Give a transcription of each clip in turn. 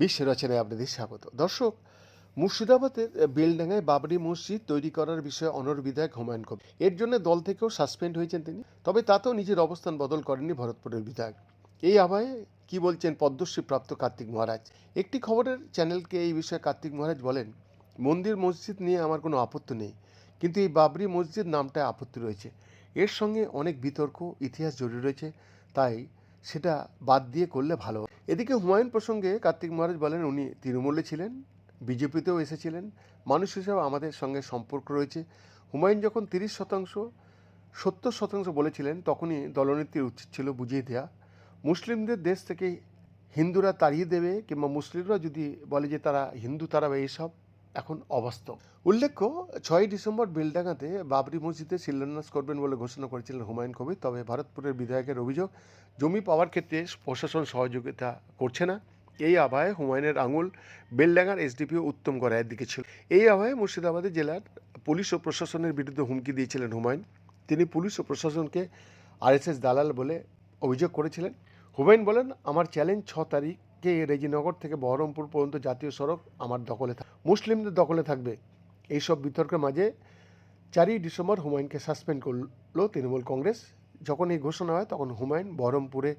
বিশ্ব রচনায় আপনাদের স্বাগত। দর্শক, মুর্শিদাবাদের বেলডাঙ্গায় বাবরি মসজিদ তৈরি করার বিষয়ে অনর বিধায়ক হুমায়ুন কবির। এর জন্য দল থেকেও সাসপেন্ড হয়েছেন তিনি, তবে তাতেও নিজের অবস্থান বদল করেননি ভরতপুরের বিধায়ক। এই আবহে কি বলছেন পদ্মশ্রী প্রাপ্ত কার্তিক মহারাজ? একটি খবরের চ্যানেলকে এই বিষয়ে কার্তিক মহারাজ বলেন, মন্দির মসজিদ নিয়ে আমার কোনো আপত্তি নেই, কিন্তু এই বাবরি মসজিদ নামটায় আপত্তি রয়েছে। এর সঙ্গে অনেক বিতর্ক, ইতিহাস জড়িয়ে রয়েছে, তাই সেটা বাদ দিয়ে করলে ভালো। এদিকে হুমায়ুন প্রসঙ্গে কার্তিক মহারাজ বলেন, উনি তৃণমূলে ছিলেন, বিজেপিতেও এসেছিলেন। মানুষ হিসেবে আমাদের সঙ্গে সম্পর্ক রয়েছে। হুমায়ুন যখন তিরিশ শতাংশ, সত্তর শতাংশ বলেছিলেন, তখনই দলনীতির উচিত ছিল বুঝিয়ে দেওয়া মুসলিমদের দেশ থেকে হিন্দুরা তাড়িয়ে দেবে, কিংবা মুসলিমরা যদি বলে যে তারা হিন্দু তারাবে এইসব এখন অবাস্তব। উল্লেখ্য, ছয়ই ডিসেম্বর বেলডাঙ্গাতে বাবরি মসজিদে শিলান্যাস করবেন বলে ঘোষণা করেছিলেন হুমায়ুন কবির। তবে ভারতপুরের বিধায়কের অভিযোগ, জমি পাওয়ার ক্ষেত্রে প্রশাসন সহযোগিতা করছে না। এই আবহাওয়ায় হুমায়ুনের আঙুল বেলডাঙ্গার এসডিপিও উত্তম গড়াইয়ের দিকে ছিল। এই আবহাওয়ায় মুর্শিদাবাদের জেলার পুলিশ ও প্রশাসনের বিরুদ্ধে হুমকি দিয়েছিলেন হুমায়ুন। তিনি পুলিশ ও প্রশাসনকে আরএসএস দালাল বলে অভিযোগ করেছিলেন। হুমায়ুন বলেন, আমার চ্যালেঞ্জ ছ তারিখে রেজিনগর থেকে বহরমপুর পর্যন্ত জাতীয় সড়ক আমার দখলে থাক, মুসলিমদের দখলে থাকবে। এইসব বিতর্কের মাঝে চারই ডিসেম্বর হুমায়ুনকে সাসপেন্ড করল তৃণমূল কংগ্রেস। যখন এই ঘোষণা হয়, তখন হুমায়ুন বহরমপুরে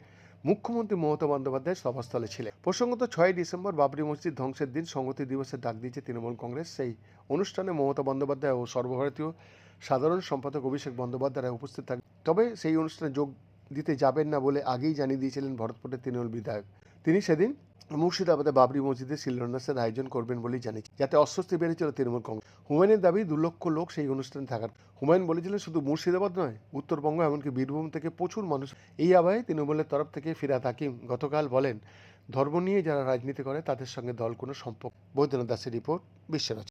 মুখ্যমন্ত্রী মমতা বন্দ্যোপাধ্যায় সভাস্থলে ছিলেন। প্রসঙ্গত ছয় ডিসেম্বর বাবরি মসজিদ ধ্বংসের দিন সংহতি দিবসের ডাক দিয়েছে তৃণমূল কংগ্রেস। সেই অনুষ্ঠানে মমতা বন্দ্যোপাধ্যায় ও সর্বভারতীয় সাধারণ সম্পাদক অভিষেক বন্দ্যোপাধ্যায় উপস্থিত থাকবেন তবে সেই অনুষ্ঠানে যোগ দিতে যাবেন না বলে আগেই জানিয়ে দিয়েছিলেন ভরতপুরের তৃণমূল বিধায়ক। তিনি সেদিন মুর্শিদাবাদে বাবরি মসজিদে শিলান্যাসের আয়োজন করবেন বলেই জানিয়েছে যাতে অস্বস্তি বেড়েছিল তৃণমূল কংগ্রেস। হুমায়ুনের দাবি, দু লক্ষ লোক সেই অনুষ্ঠানে থাকার। হুমায়ুন বলেছিলেন, শুধু মুর্শিদাবাদ নয়, উত্তরবঙ্গ, এমনকি বীরভূম থেকে প্রচুর মানুষ। এই আবাহে তৃণমূলের তরফ থেকে ফিরাত হাকিম গতকাল বলেন, ধর্ম নিয়ে যারা রাজনীতি করে, তাদের সঙ্গে দল কোনো সম্পর্ক। বৈদ্যনাথ দাসের রিপোর্ট বিশ্বরচনা